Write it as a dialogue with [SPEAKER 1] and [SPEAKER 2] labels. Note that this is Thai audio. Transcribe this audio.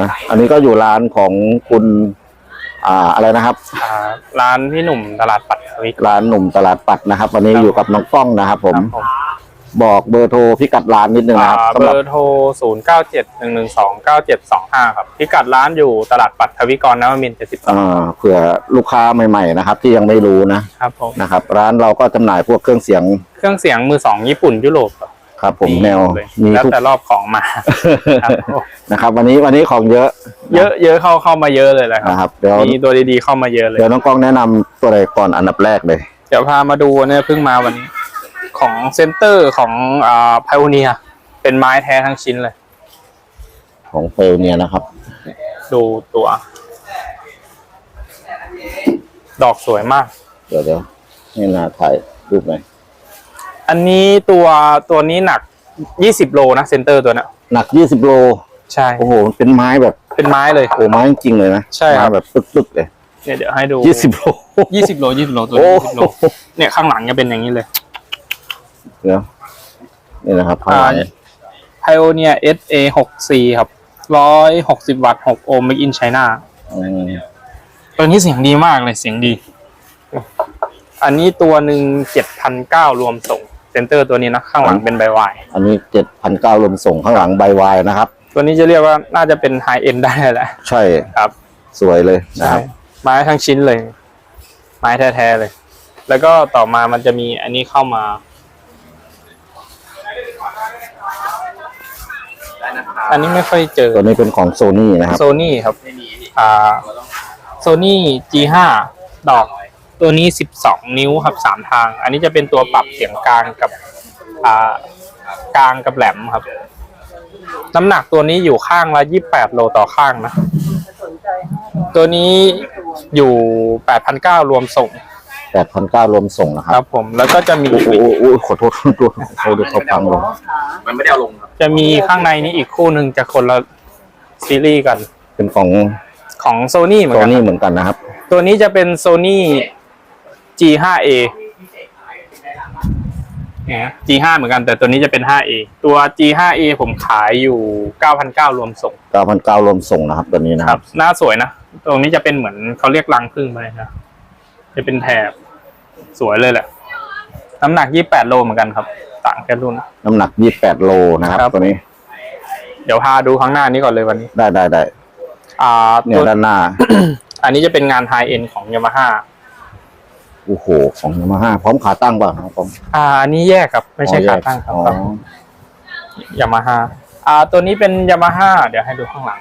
[SPEAKER 1] นะอันนี้ก็อยู่ร้านของคุณ อ่าอะไรนะครับ
[SPEAKER 2] อ่าร้านพี่หนุ่มตลาดปัดทวิก
[SPEAKER 1] ร้านหนุ่มตลาดปัดนะครับ วันนี้
[SPEAKER 2] ครับ
[SPEAKER 1] อยู่กับน้องกล้องนะครับ ผม
[SPEAKER 2] ครับผม
[SPEAKER 1] บอกเบอร์โทรพิกัดร้านนิดนึงนะครับ
[SPEAKER 2] อ่า
[SPEAKER 1] สำ
[SPEAKER 2] เบ
[SPEAKER 1] หรับ
[SPEAKER 2] อร์โทร 0 9 7 1 1 2 9 7 2 5 ครับ พิกัดร้านอยู่ตลาดปัดทวิกรนวมินทร์
[SPEAKER 1] อ่าเผื่อลูกค้าใหม่ ๆ นะครับ ที่ยังไม่รู้นะ
[SPEAKER 2] 72ครับผม
[SPEAKER 1] นะครับ ร้านเราก็จำหน่ายพวกเครื่องเสียง
[SPEAKER 2] เครื่องเสียงมือสองญี่ปุ่นยุโรปครับ
[SPEAKER 1] ครับ ผมแนว
[SPEAKER 2] เลย
[SPEAKER 1] มี
[SPEAKER 2] แล้ว
[SPEAKER 1] ทุก
[SPEAKER 2] แต่รอบของมาครับผม
[SPEAKER 1] นะครับ วันนี้วันนี้ของเยอะ
[SPEAKER 2] เยอะเยอะเข้าเข้ามาเยอะเลยแหละครับ
[SPEAKER 1] นะครับ เดี๋ยว
[SPEAKER 2] มีตัวดีๆเข้ามาเยอะเลย
[SPEAKER 1] เดี๋ยวน้องกล้องแนะนำตัวใดก่อนอันดับแรกเลย
[SPEAKER 2] เดี๋ยวพามาดูเนี่ยเพิ่งมาวันนี้ ของเซนเตอร์ของอ่าไพโอเนียเป็นไม้แท้ทั้งชิ้นเลย
[SPEAKER 1] ของเฟลเนี่ยนะครับ
[SPEAKER 2] ดูตัว ดอกสวยมาก
[SPEAKER 1] เดี๋ยวเดี๋ยวให้นาถ่ายรูปหน่อย
[SPEAKER 2] อันนี้ตัวตัวนี้หนัก20โลนะเซนเตอร์ตัวเนี้ย
[SPEAKER 1] หนักยี่สิบโล
[SPEAKER 2] ใช่
[SPEAKER 1] โอ้โหมันเป็นไม้แบบ
[SPEAKER 2] เป็นไม้เลย
[SPEAKER 1] โอ้ไม้จริงๆเลยนะ
[SPEAKER 2] ใช่ครับ
[SPEAKER 1] ไม้แบบตึกๆเลย
[SPEAKER 2] เนี่ยเดี๋ยวให้ดู
[SPEAKER 1] ยี่สิบโล
[SPEAKER 2] 20โล20โลตัว
[SPEAKER 1] โอ้
[SPEAKER 2] นี้
[SPEAKER 1] โห
[SPEAKER 2] 20โลเนี่ยข้างหลังจะเป็นอย่างนี้เลย
[SPEAKER 1] เดี๋ยวนี่นะครับข้างหลัง
[SPEAKER 2] Pioneer SA 6 C ครับ160วัตต์6โอห์ม Make in China
[SPEAKER 1] อืม
[SPEAKER 2] ตัวนี้เสียงดีมากเลยเสียงดี อันนี้ตัวหนึ่ง7,900รวมส่ง เซนเตอร์ตัวนี้นะข้างหลังเป็นใบวาย
[SPEAKER 1] อันนี้เจ็ดพันเก้ารวมส่งข้างหลังใบวายนะครับ
[SPEAKER 2] ตัวนี้จะเรียกว่าน่าจะเป็นไฮเอ็นได้แหละ
[SPEAKER 1] ใช่
[SPEAKER 2] ครับ
[SPEAKER 1] สวยเลยนะครับ
[SPEAKER 2] ไม้ทั้งชิ้นเลย ไม้แท้ๆเลย แล้วก็ต่อมามันจะมีอันนี้เข้ามาอันนี้ไม่ค่อยเจอ
[SPEAKER 1] ตัวนี้เป็นของโซนี่นะครับ
[SPEAKER 2] โซนี่ครับ อ่าโซนี่ G5 ดอก ตัวนี้ 12 นิ้วครับสามทาง อันนี้จะเป็นตัวปรับเสียงกลางกับอ่ากลางกับแหลมครับ น้ำหนักตัวนี้อยู่ข้างละ 28 โลต่อข้างนะ ตัวนี้อยู่ 8,900 รวมส่ง
[SPEAKER 1] แปดพันเก้ารวมส่งนะค
[SPEAKER 2] ค
[SPEAKER 1] รั
[SPEAKER 2] รั
[SPEAKER 1] บบ
[SPEAKER 2] ผมแล้วก็จะมี
[SPEAKER 1] โอ้โหโอ้โหขอโทษขอโทษเขาดูเขาพังลง
[SPEAKER 3] มันไม่ได้เอาลงครับ
[SPEAKER 2] จะมีข้างในนี้อีกคู่หนึ่งจะคนละซีรีส์กัน
[SPEAKER 1] เป็นของ
[SPEAKER 2] ของโซนี่เหมือ
[SPEAKER 1] โซ
[SPEAKER 2] นกัน
[SPEAKER 1] นี่เหมือนกันนะครับ
[SPEAKER 2] ตัวนี้จะเป็น Sony G5A เนี่ย G5 เหมือนกัน แต่ตัวนี้จะเป็น 5A ตัว G5A ผมขายอยู่ 9,900 รวมส่ง
[SPEAKER 1] เก้าพันเก้ารวมส่งนะครับ ตัวนี้นะ
[SPEAKER 2] ค
[SPEAKER 1] ค
[SPEAKER 2] รั
[SPEAKER 1] รับ
[SPEAKER 2] บหน้าสวยนะ ตรงนี้จะเป็นเหมือนเขาเรียกรังพึ่งไปนะ จะเป็นแถบสวยเลยแหละ น้ำหนัก 28 โลเหมือนกันครับ ต่างแค่รุ่น
[SPEAKER 1] น้ำหนักยี่แปดโลนะครับ
[SPEAKER 2] ครับ
[SPEAKER 1] ตัวนี้
[SPEAKER 2] เดี๋ยวพาดูข้างหน้านี้ก่อนเลยวันนี้
[SPEAKER 1] ได้ได้ได้
[SPEAKER 2] อ่า
[SPEAKER 1] เนี่
[SPEAKER 2] ตั
[SPEAKER 1] ยวด้านหน้า
[SPEAKER 2] อันนี้จะเป็นงานไฮเอ็นของยามาฮ่า
[SPEAKER 1] โอ้โหของยามาฮ่าพร้อมขาตั้งป่ะครับผม
[SPEAKER 2] อ่าอันนี้แยกครับไม่ใช่
[SPEAKER 1] อ๋อแย
[SPEAKER 2] ขากตั้งครับ
[SPEAKER 1] อ๋อ
[SPEAKER 2] ครับยามาฮ่าอ่าตัวนี้เป็นยามาฮ่าเดี๋ยวให้ดูข้างหลัง